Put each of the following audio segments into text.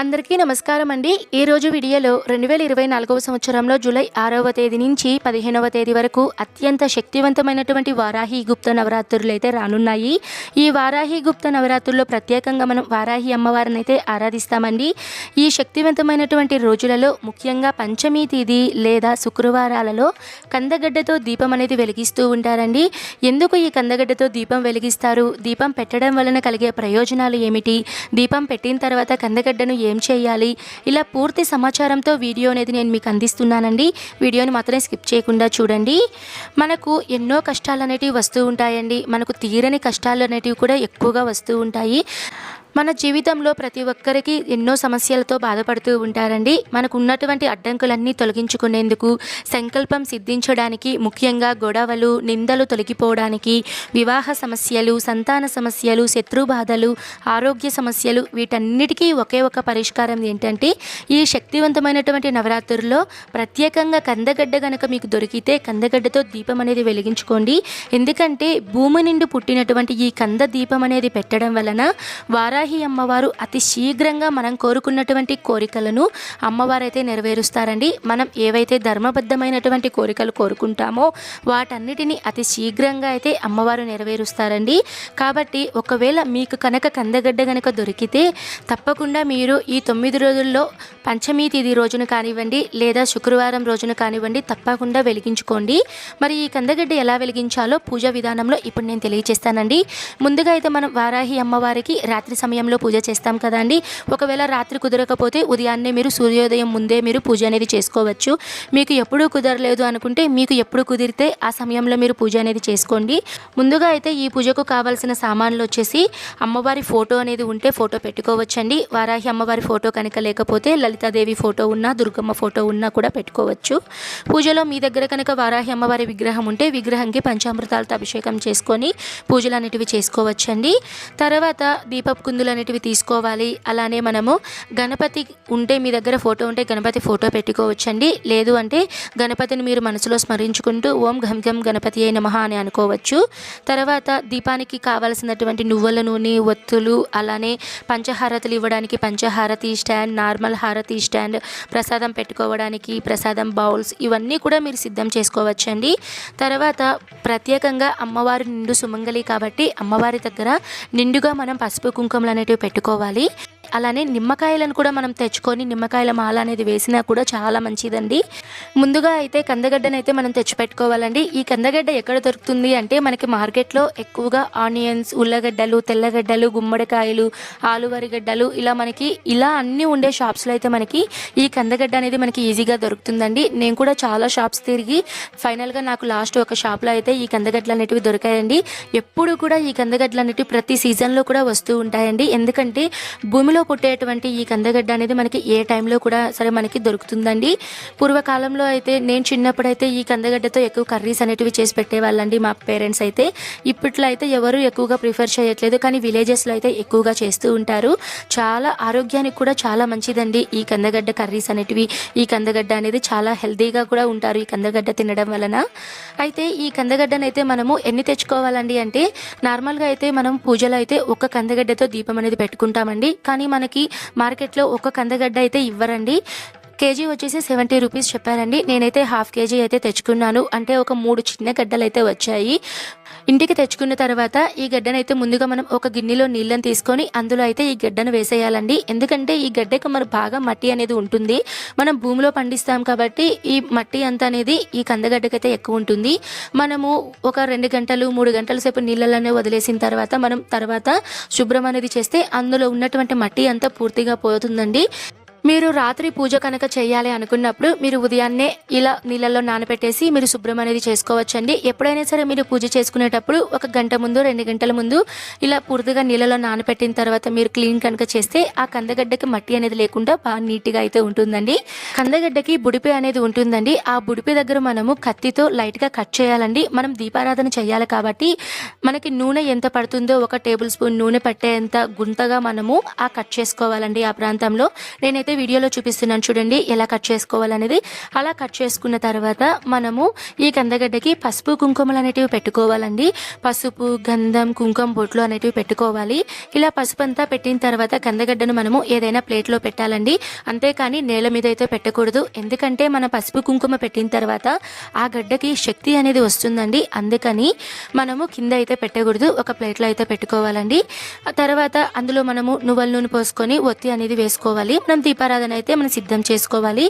అందరికీ నమస్కారం అండి. ఈ రోజు వీడియోలో రెండు వేల ఇరవై నాలుగవ సంవత్సరంలో జూలై ఆరవ తేదీ నుంచి పదిహేనవ తేదీ వరకు అత్యంత శక్తివంతమైనటువంటి వారాహి గుప్త నవరాత్రులు అయితే రానున్నాయి. ఈ వారాహి గుప్త నవరాత్రుల్లో ప్రత్యేకంగా మనం వారాహి అమ్మవారిని అయితే ఆరాధిస్తామండి. ఈ శక్తివంతమైనటువంటి రోజులలో ముఖ్యంగా పంచమి తేదీ లేదా శుక్రవారాలలో కందగడ్డతో దీపం అనేది వెలిగిస్తూ ఉంటారండి. ఎందుకు ఈ కందగడ్డతో దీపం వెలిగిస్తారు? దీపం పెట్టడం వలన కలిగే ప్రయోజనాలు ఏమిటి? దీపం పెట్టిన తర్వాత కందగడ్డను ఏం చేయాలి? ఇలా పూర్తి సమాచారంతో వీడియో అనేది నేను మీకు అందిస్తున్నానండి. వీడియోని మాత్రం స్కిప్ చేయకుండా చూడండి. మనకు ఎన్నో కష్టాలు అనేటివి వస్తూ ఉంటాయండి. మనకు తీరని కష్టాలు అనేటివి కూడా ఎక్కువగా వస్తూ ఉంటాయి. మన జీవితంలో ప్రతి ఒక్కరికి ఎన్నో సమస్యలతో బాధపడుతూ ఉంటారండి. మనకు ఉన్నటువంటి అడ్డంకులన్నీ తొలగించుకునేందుకు సంకల్పం సిద్ధించడానికి ముఖ్యంగా గొడవలు నిందలు తొలగిపోవడానికి వివాహ సమస్యలు సంతాన సమస్యలు శత్రు బాధలు ఆరోగ్య సమస్యలు వీటన్నిటికీ ఒకే ఒక పరిష్కారం ఏంటంటే ఈ శక్తివంతమైనటువంటి నవరాత్రుల్లో ప్రత్యేకంగా కందగడ్డ గనక మీకు దొరికితే కందగడ్డతో దీపం అనేది వెలిగించుకోండి. ఎందుకంటే భూమి నుండి పుట్టినటువంటి ఈ కంద దీపం అనేది పెట్టడం వలన వారాహి వారాహి అమ్మవారు అతి శీఘ్రంగా మనం కోరుకున్నటువంటి కోరికలను అమ్మవారు అయితే నెరవేరుస్తారండి. మనం ఏవైతే ధర్మబద్ధమైనటువంటి కోరికలు కోరుకుంటామో వాటన్నిటిని అతి శీఘ్రంగా అయితే అమ్మవారు నెరవేరుస్తారండి. కాబట్టి ఒకవేళ మీకు కనుక కందగడ్డ కనుక దొరికితే తప్పకుండా మీరు ఈ తొమ్మిది రోజుల్లో పంచమి తేదీ రోజున కానివ్వండి లేదా శుక్రవారం రోజున కానివ్వండి తప్పకుండా వెలిగించుకోండి. మరి ఈ కందగడ్డ ఎలా వెలిగించాలో పూజ విధానంలో ఇప్పుడు నేను తెలియజేస్తానండి ముందుగా అయితే మనం వారాహి అమ్మవారికి రాత్రి సమయంలో పూజ చేస్తాం కదండి. ఒకవేళ రాత్రి కుదరకపోతే ఉదయాన్నే మీరు సూర్యోదయం ముందే మీరు పూజ అనేది చేసుకోవచ్చు. మీకు ఎప్పుడూ కుదరలేదు అనుకుంటే మీకు ఎప్పుడు కుదిరితే ఆ సమయంలో మీరు పూజ అనేది చేసుకోండి. ముందుగా అయితే ఈ పూజకు కావాల్సిన సామాన్లు వచ్చేసి అమ్మవారి ఫోటో అనేది ఉంటే ఫోటో పెట్టుకోవచ్చండి. వారాహి అమ్మవారి ఫోటో కనుక లేకపోతే లలితాదేవి ఫోటో ఉన్నా దుర్గమ్మ ఫోటో ఉన్నా కూడా పెట్టుకోవచ్చు. పూజలో మీ దగ్గర కనుక వారాహి అమ్మవారి విగ్రహం ఉంటే విగ్రహంకి పంచామృతాలతో అభిషేకం చేసుకొని పూజలు అనేటివి చేసుకోవచ్చండి. తర్వాత దీపపు మందులు అనేటివి తీసుకోవాలి. అలానే మనము గణపతి ఉంటే మీ దగ్గర ఫోటో ఉంటే గణపతి ఫోటో పెట్టుకోవచ్చండి. లేదు అంటే గణపతిని మీరు మనసులో స్మరించుకుంటూ ఓం ఘం ఘం గణపతి అయిన మహా అని అనుకోవచ్చు. తర్వాత దీపానికి కావలసినటువంటి నువ్వుల నూనె ఒత్తులు అలానే పంచహారతులు ఇవ్వడానికి పంచహారతి స్టాండ్ నార్మల్ హారతి స్టాండ్ ప్రసాదం పెట్టుకోవడానికి ప్రసాదం బౌల్స్ ఇవన్నీ కూడా మీరు సిద్ధం చేసుకోవచ్చండి. తర్వాత ప్రత్యేకంగా అమ్మవారి నిండు సుమంగలి కాబట్టి అమ్మవారి దగ్గర నిండుగా మనం పసుపు కుంకుమ అనేటివి పెట్టుకోవాలి. అలానే నిమ్మకాయలను కూడా మనం తెచ్చుకొని నిమ్మకాయల మాల అనేది వేసినా కూడా చాలా మంచిదండి. ముందుగా అయితే కందగడ్డను అయితే మనం తెచ్చిపెట్టుకోవాలండి. ఈ కందగడ్డ ఎక్కడ దొరుకుతుంది అంటే మనకి మార్కెట్లో ఎక్కువగా ఆనియన్స్ ఉల్లగడ్డలు తెల్లగడ్డలు గుమ్మడికాయలు ఆలువరిగడ్డలు ఇలా మనకి ఇలా అన్నీ ఉండే షాప్స్లో అయితే మనకి ఈ కందగడ్డ అనేది మనకి ఈజీగా దొరుకుతుందండి. నేను కూడా చాలా షాప్స్ తిరిగి ఫైనల్గా నాకు లాస్ట్ ఒక షాప్లో అయితే ఈ కందగడ్డలు అనేటివి దొరికాయండి. ఎప్పుడు కూడా ఈ కందగడ్డలు అనేటివి ప్రతి సీజన్లో కూడా వస్తూ ఉంటాయండి. ఎందుకంటే భూమిలో పుట్టేటువంటి ఈ కందగడ్డ అనేది మనకి ఏ టైంలో కూడా సరే మనకి దొరుకుతుందండి. పూర్వకాలంలో అయితే నేను చిన్నప్పుడైతే ఈ కందగడ్డతో ఎక్కువ కర్రీస్ అనేటివి చేసి పెట్టేవాళ్ళండి మా పేరెంట్స్ అయితే. ఇప్పట్లో అయితే ఎవరు ఎక్కువగా ప్రిఫర్ చేయట్లేదు కానీ విలేజెస్లో అయితే ఎక్కువగా చేస్తూ ఉంటారు. చాలా ఆరోగ్యానికి కూడా చాలా మంచిదండి ఈ కందగడ్డ కర్రీస్ అనేటివి. ఈ కందగడ్డ అనేది చాలా హెల్తీగా కూడా ఉంటారు ఈ కందగడ్డ తినడం వలన. అయితే ఈ కందగడ్డను అయితే మనము ఎన్ని తెచ్చుకోవాలండి అంటే నార్మల్గా అయితే మనం పూజలో అయితే ఒక కందగడ్డతో దీపం అనేది పెట్టుకుంటామండి. కానీ మనకి మార్కెట్లో ఒక కందగడ్డ అయితే ఇవ్వరండి. కేజీ వచ్చేసి సెవెంటీ రూపీస్ చెప్పారండి. నేనైతే హాఫ్ కేజీ అయితే తెచ్చుకున్నాను. అంటే ఒక మూడు చిన్న గడ్డలు అయితే వచ్చాయి. ఇంటికి తెచ్చుకున్న తర్వాత ఈ గడ్డనైతే ముందుగా మనం ఒక గిన్నెలో నీళ్ళని తీసుకొని అందులో అయితే ఈ గడ్డను వేసేయాలండి. ఎందుకంటే ఈ గడ్డకు మరి బాగా మట్టి అనేది ఉంటుంది. మనం భూమిలో పండిస్తాం కాబట్టి ఈ మట్టి అంతా అనేది ఈ కందగడ్డకైతే ఎక్కువ ఉంటుంది. మనము ఒక రెండు గంటలు మూడు గంటల సేపు నీళ్ళలోనే వదిలేసిన తర్వాత మనం తర్వాత శుభ్రం అనేది చేస్తే అందులో ఉన్నటువంటి మట్టి అంతా పూర్తిగా పోతుందండి. మీరు రాత్రి పూజ కనుక చేయాలి అనుకున్నప్పుడు మీరు ఉదయాన్నే ఇలా నీళ్ళల్లో నానబెట్టేసి మీరు శుభ్రం అనేది చేసుకోవచ్చండి. ఎప్పుడైనా సరే మీరు పూజ చేసుకునేటప్పుడు ఒక గంట ముందు రెండు గంటల ముందు ఇలా పూర్తిగా నీళ్ళలో నానబెట్టిన తర్వాత మీరు క్లీన్ కనుక చేస్తే ఆ కందగడ్డకి మట్టి అనేది లేకుండా బాగా నీట్గా అయితే ఉంటుందండి. కందగడ్డకి బుడిపి అనేది ఉంటుందండి. ఆ బుడిపి దగ్గర మనము కత్తితో లైట్గా కట్ చేయాలండి. మనం దీపారాధన చేయాలి కాబట్టి మనకి నూనె ఎంత పడుతుందో ఒక టేబుల్ స్పూన్ నూనె పట్టేంత గుంతగా మనము ఆ కట్ చేసుకోవాలండి ఆ ప్రాంతంలో. నేనైతే వీడియోలో చూపిస్తున్నాను చూడండి ఎలా కట్ చేసుకోవాలనేది. అలా కట్ చేసుకున్న తర్వాత మనము ఈ కందగడ్డకి పసుపు కుంకుమలు అనేటివి పెట్టుకోవాలండి. పసుపు గంధం కుంకుమ బొట్లు అనేటివి పెట్టుకోవాలి. ఇలా పసుపు అంతా పెట్టిన తర్వాత కందగడ్డను మనము ఏదైనా ప్లేట్లో పెట్టాలండి. అంతేకాని నేల మీద అయితే పెట్టకూడదు. ఎందుకంటే మన పసుపు కుంకుమ పెట్టిన తర్వాత ఆ గడ్డకి శక్తి అనేది వస్తుందండి. అందుకని మనము కింద అయితే పెట్టకూడదు. ఒక ప్లేట్లో అయితే పెట్టుకోవాలండి. ఆ తర్వాత అందులో మనము నువ్వుల నూనె పోసుకొని ఒత్తి అనేది వేసుకోవాలి. మనం దీపా దీపారాధన అయితే మనం సిద్ధం చేసుకోవాలి.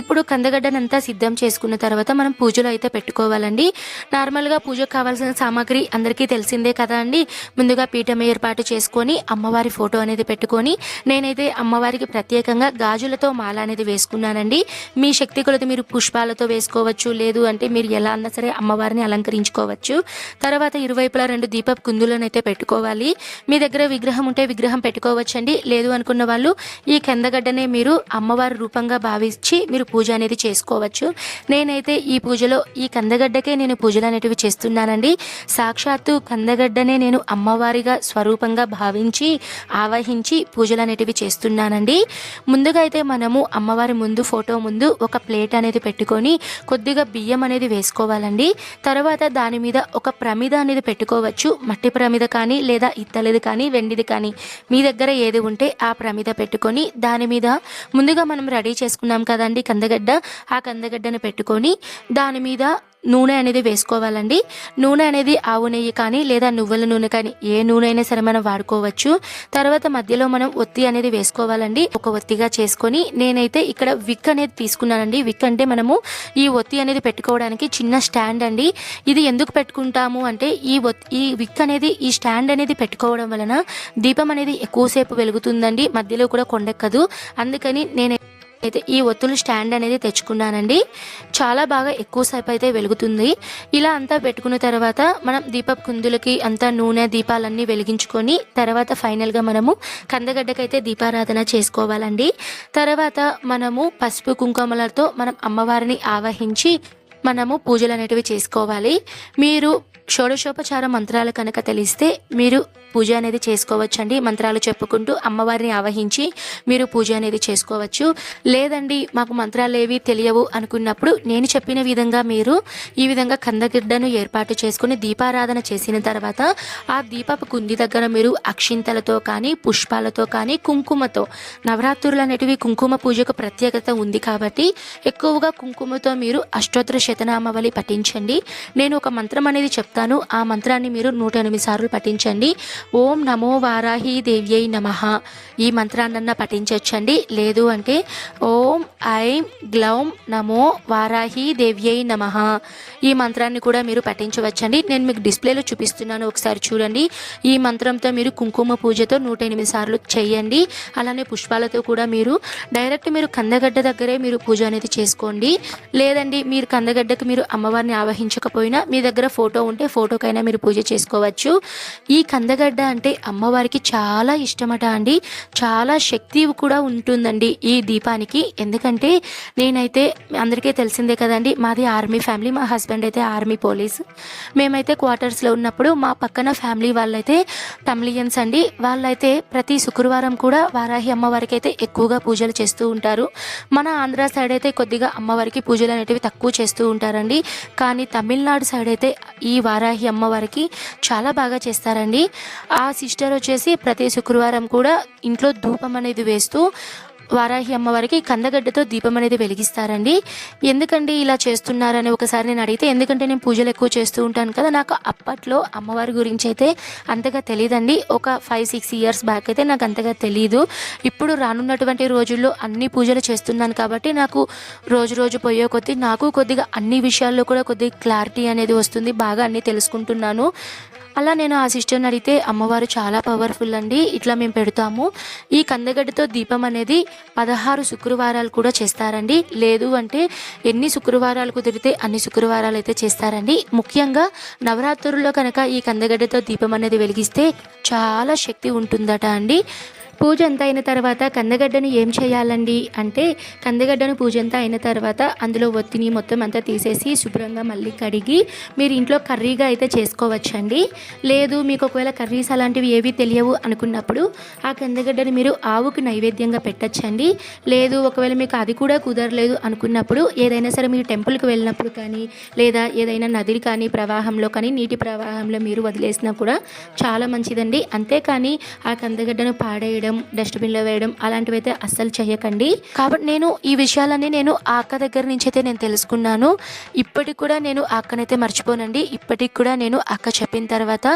ఇప్పుడు కందగడ్డనంతా సిద్ధం చేసుకున్న తర్వాత మనం పూజలు అయితే పెట్టుకోవాలండి. నార్మల్గా పూజకు కావాల్సిన సామాగ్రి అందరికీ తెలిసిందే కదా అండి. ముందుగా పీఠం ఏర్పాటు చేసుకొని అమ్మవారి ఫోటో అనేది పెట్టుకొని నేనైతే అమ్మవారికి ప్రత్యేకంగా గాజులతో మాల అనేది వేసుకున్నానండి. మీ శక్తి కొలత మీరు పుష్పాలతో వేసుకోవచ్చు. లేదు అంటే మీరు ఎలా అన్నా సరే అమ్మవారిని అలంకరించుకోవచ్చు. తర్వాత ఇరువైపులా రెండు దీప కుందులను అయితే పెట్టుకోవాలి. మీ దగ్గర విగ్రహం ఉంటే విగ్రహం పెట్టుకోవచ్చండి. లేదు అనుకున్న వాళ్ళు ఈ కందగడ్డనే మీరు అమ్మవారి రూపంగా భావించి మీరు పూజ అనేది చేసుకోవచ్చు. నేనైతే ఈ పూజలో ఈ కందగడ్డకే నేను పూజలు అనేటివి చేస్తున్నానండి. సాక్షాత్తు కందగడ్డనే నేను అమ్మవారిగా స్వరూపంగా భావించి ఆవహించి పూజలు అనేటివి చేస్తున్నానండి. ముందుగా అయితే మనము అమ్మవారి ముందు ఫోటో ముందు ఒక ప్లేట్ అనేది పెట్టుకొని కొద్దిగా బియ్యం అనేది వేసుకోవాలండి. తర్వాత దాని మీద ఒక ప్రమిద అనేది పెట్టుకోవచ్చు. మట్టి ప్రమిద కానీ లేదా ఇత్తలేదు కానీ వెండిది కానీ మీ దగ్గర ఏది ఉంటే ఆ ప్రమిద పెట్టుకొని దాని మీద ముందుగా మనం రెడీ చేసుకున్నాం కదండి కందగడ్డ. ఆ కందగడ్డను పెట్టుకొని దాని మీద నూనె అనేది వేసుకోవాలండి. నూనె అనేది ఆవు నెయ్యి కానీ లేదా నువ్వుల నూనె కానీ ఏ నూనె అయినా సరే మనం వాడుకోవచ్చు. తర్వాత మధ్యలో మనం ఒత్తి అనేది వేసుకోవాలండి. ఒక ఒత్తిగా చేసుకొని నేనైతే ఇక్కడ విక్ అనేది తీసుకున్నానండి. విక్ అంటే మనము ఈ ఒత్తి అనేది పెట్టుకోవడానికి చిన్న స్టాండ్ అండి. ఇది ఎందుకు పెట్టుకుంటాము అంటే ఈ ఈ విక్ అనేది ఈ స్టాండ్ అనేది పెట్టుకోవడం వలన దీపం అనేది ఎక్కువసేపు వెలుగుతుందండి. మధ్యలో కూడా కొండెక్కదు. అందుకని నేను అయితే ఈ ఒత్తులు స్టాండ్ అనేది తెచ్చుకున్నానండి. చాలా బాగా ఎక్కువసేపు అయితే వెలుగుతుంది. ఇలా అంతా పెట్టుకున్న తర్వాత మనం దీపపు కుందులకి అంతా నూనె దీపాలన్నీ వెలిగించుకొని తర్వాత ఫైనల్గా మనము కందగడ్డకైతే దీపారాధన చేసుకోవాలండి. తర్వాత మనము పసుపు కుంకుమలతో మనం అమ్మవారిని ఆవహించి మనము పూజలు అనేటివి చేసుకోవాలి. మీరు షోడశోపచార మంత్రాలు కనుక తెలిస్తే మీరు పూజ అనేది చేసుకోవచ్చండి. మంత్రాలు చెప్పుకుంటూ అమ్మవారిని ఆవహించి మీరు పూజ అనేది చేసుకోవచ్చు. లేదండి మాకు మంత్రాలు ఏవి తెలియవు అనుకున్నప్పుడు నేను చెప్పిన విధంగా మీరు ఈ విధంగా కందగిడ్డను ఏర్పాటు చేసుకుని దీపారాధన చేసిన తర్వాత ఆ దీపపు కుంది దగ్గర మీరు అక్షింతలతో కానీ పుష్పాలతో కానీ కుంకుమతో నవరాత్రులు అనేటివి కుంకుమ పూజకు ప్రత్యేకత ఉంది కాబట్టి ఎక్కువగా కుంకుమతో మీరు అష్టోత్తర శతనామావళి పఠించండి. నేను ఒక మంత్రం అనేది చెప్తాను. ఆ మంత్రాన్ని మీరు నూట ఎనిమిది సార్లు పఠించండి. ఓం నమో వారాహి దేవ్యై నమ. ఈ మంత్రాన్నన్నా పఠించవచ్చండి లేదు అంటే ఓం ఐం గ్లౌం నమో వారాహి దేవ్యై నమ. ఈ మంత్రాన్ని కూడా మీరు పఠించవచ్చండి. నేను మీకు డిస్ప్లేలో చూపిస్తున్నాను. ఒకసారి చూడండి. ఈ మంత్రంతో మీరు కుంకుమ పూజతో నూట ఎనిమిది సార్లు చేయండి. అలానే పుష్పాలతో కూడా మీరు డైరెక్ట్ మీరు కందగడ్డ దగ్గరే మీరు పూజ అనేది చేసుకోండి. లేదండి మీరు కందగడ్డ గడ్డకు మీరు అమ్మవారిని ఆవహించకపోయినా మీ దగ్గర ఫోటో ఉంటే ఫోటోకైనా మీరు పూజ చేసుకోవచ్చు. ఈ కందగడ్డ అంటే అమ్మవారికి చాలా ఇష్టమట అండి. చాలా శక్తి కూడా ఉంటుందండి ఈ దీపానికి. ఎందుకంటే నేనైతే అందరికీ తెలిసిందే కదండి మాది ఆర్మీ ఫ్యామిలీ మా హస్బెండ్ అయితే ఆర్మీ పోలీస్. మేమైతే క్వార్టర్స్లో ఉన్నప్పుడు మా పక్కన ఫ్యామిలీ వాళ్ళైతే టమ్లియన్స్ అండి. వాళ్ళైతే ప్రతి శుక్రవారం కూడా వారాహి అమ్మవారికి అయితే ఎక్కువగా పూజలు చేస్తూ ఉంటారు. మన ఆంధ్ర సైడ్ అయితే కొద్దిగా అమ్మవారికి పూజలు అనేటివి తక్కువ చేస్తూ ఉంటారండి. కానీ తమిళనాడు సైడ్ అయితే ఈ వారాహి అమ్మవారికి చాలా బాగా చేస్తారండి. ఆ సిస్టర్ వచ్చేసి ప్రతి శుక్రవారం కూడా ఇంట్లో ధూపం అనేది వేస్తూ వారాహి అమ్మవారికి కందగడ్డతో దీపం అనేది వెలిగిస్తారండి. ఎందుకండి ఇలా చేస్తున్నారని ఒకసారి నేను అడిగితే ఎందుకంటే నేను పూజలు ఎక్కువ చేస్తూ ఉంటాను కదా నాకు అప్పట్లో అమ్మవారి గురించి అయితే అంతగా తెలియదండి ఒక ఫైవ్ సిక్స్ ఇయర్స్ బ్యాక్ అయితే నాకు అంతగా తెలియదు ఇప్పుడు రానున్నటువంటి రోజుల్లో అన్ని పూజలు చేస్తున్నాను కాబట్టి నాకు రోజు రోజు పోయే కొద్దీ నాకు కొద్దిగా అన్ని విషయాల్లో కూడా కొద్దిగా క్లారిటీ అనేది వస్తుంది. బాగా అన్నీ తెలుసుకుంటున్నాను. అలా నేను ఆ సిస్టర్ని అడిగితే అమ్మవారు చాలా పవర్ఫుల్ అండి ఇట్లా మేము పెడతాము. ఈ కందగడ్డతో దీపం అనేది పదహారు శుక్రవారాలు కూడా చేస్తారండి. లేదు అంటే ఎన్ని శుక్రవారాలు కుదిరితే అన్ని శుక్రవారాలు అయితే చేస్తారండి. ముఖ్యంగా నవరాత్రుల్లో కనుక ఈ కందగడ్డతో దీపం అనేది వెలిగిస్తే చాలా శక్తి ఉంటుందట అండి. పూజ అంతా అయిన తర్వాత కందగడ్డను ఏం చేయాలండి? అంటే కందగడ్డను పూజ అంతా అయిన తర్వాత అందులో ఒత్తిని మొత్తం అంతా తీసేసి శుభ్రంగా మళ్ళీ కడిగి మీరు ఇంట్లో కర్రీగా అయితే చేసుకోవచ్చండి. లేదు మీకు ఒకవేళ కర్రీస్ అలాంటివి ఏవి తెలియవు అనుకున్నప్పుడు ఆ కందగడ్డని మీరు ఆవుకు నైవేద్యంగా పెట్టచ్చండి. లేదు ఒకవేళ మీకు అది కూడా కుదరలేదు అనుకున్నప్పుడు ఏదైనా సరే మీరు టెంపుల్కి వెళ్ళినప్పుడు కానీ లేదా ఏదైనా నది కానీ ప్రవాహంలో కానీ నీటి ప్రవాహంలో మీరు వదిలేసినా కూడా చాలా మంచిదండి. అంతేకాని ఆ కందగడ్డను పాడేయడం డస్ట్బిన్లో వేయడం అలాంటివి అయితే అస్సలు చేయకండి కాబట్టి నేను ఈ విషయాలన్నీ నేను ఆ అక్క దగ్గర నుంచి అయితే నేను తెలుసుకున్నాను. ఇప్పటికి కూడా నేను అక్కనైతే మర్చిపోనండి. ఇప్పటికి కూడా నేను అక్క చెప్పిన తర్వాత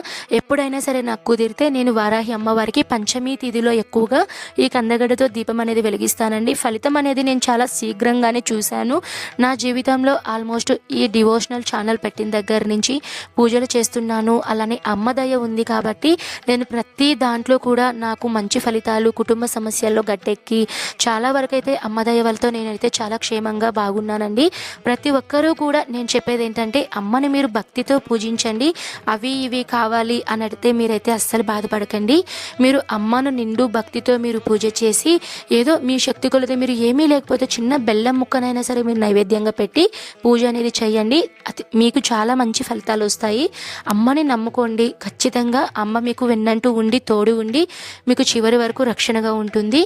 ఎప్పుడైనా సరే నాకు కుదిరితే నేను వారాహి అమ్మవారికి పంచమి తిథిలో ఎక్కువగా ఈ కందగడ్డతో దీపం అనేది వెలిగిస్తానండి. ఫలితం అనేది నేను చాలా శీఘ్రంగానే చూశాను. నా జీవితంలో ఆల్మోస్ట్ ఈ డివోషనల్ ఛానల్ పెట్టిన దగ్గర నుంచి పూజలు చేస్తున్నాను. అలానే అమ్మదయ ఉంది కాబట్టి నేను ప్రతి దాంట్లో కూడా నాకు మంచి ఫలితం ఫలితాలు కుటుంబ సమస్యల్లో గట్టెక్కి చాలా వరకు అయితే అమ్మ దయ నేనైతే చాలా క్షేమంగా బాగున్నానండి. ప్రతి ఒక్కరూ కూడా నేను చెప్పేది ఏంటంటే అమ్మని మీరు భక్తితో పూజించండి. అవి ఇవి కావాలి అని అడిగితే మీరైతే అస్సలు బాధపడకండి. మీరు అమ్మను నిండు భక్తితో మీరు పూజ చేసి ఏదో మీ శక్తి కొలది మీరు ఏమీ లేకపోతే చిన్న బెల్లం ముక్కనైనా సరే మీరు నైవేద్యంగా పెట్టి పూజ అనేది చేయండి. అది మీకు చాలా మంచి ఫలితాలు వస్తాయి. అమ్మని నమ్ముకోండి. ఖచ్చితంగా అమ్మ మీకు వెన్నంటూ ఉండి తోడు ఉండి మీకు చివరి వరకు రక్షణగా ఉంటుంది.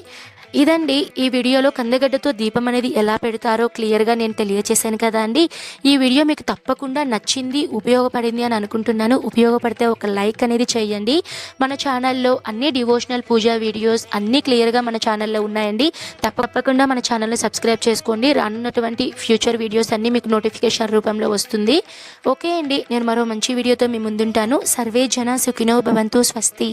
ఇదండి ఈ వీడియోలో కందగడ్డతో దీపం అనేది ఎలా పెడతారో క్లియర్గా నేను తెలియచేశాను కదా అండి. ఈ వీడియో మీకు తప్పకుండా నచ్చింది ఉపయోగపడింది అని అనుకుంటున్నాను. ఉపయోగపడితే ఒక లైక్ అనేది చేయండి. మన ఛానల్లో అన్ని డివోషనల్ పూజా వీడియోస్ అన్నీ క్లియర్గా మన ఛానల్లో ఉన్నాయండి. తప్పకుండా మన ఛానల్ని సబ్స్క్రైబ్ చేసుకోండి. రానున్నటువంటి ఫ్యూచర్ వీడియోస్ అన్నీ మీకు నోటిఫికేషన్ రూపంలో వస్తుంది. ఓకే అండి. నేను మరో మంచి వీడియోతో మీ ముందుంటాను. సర్వే జన సుఖినో భవంతు స్వస్తి.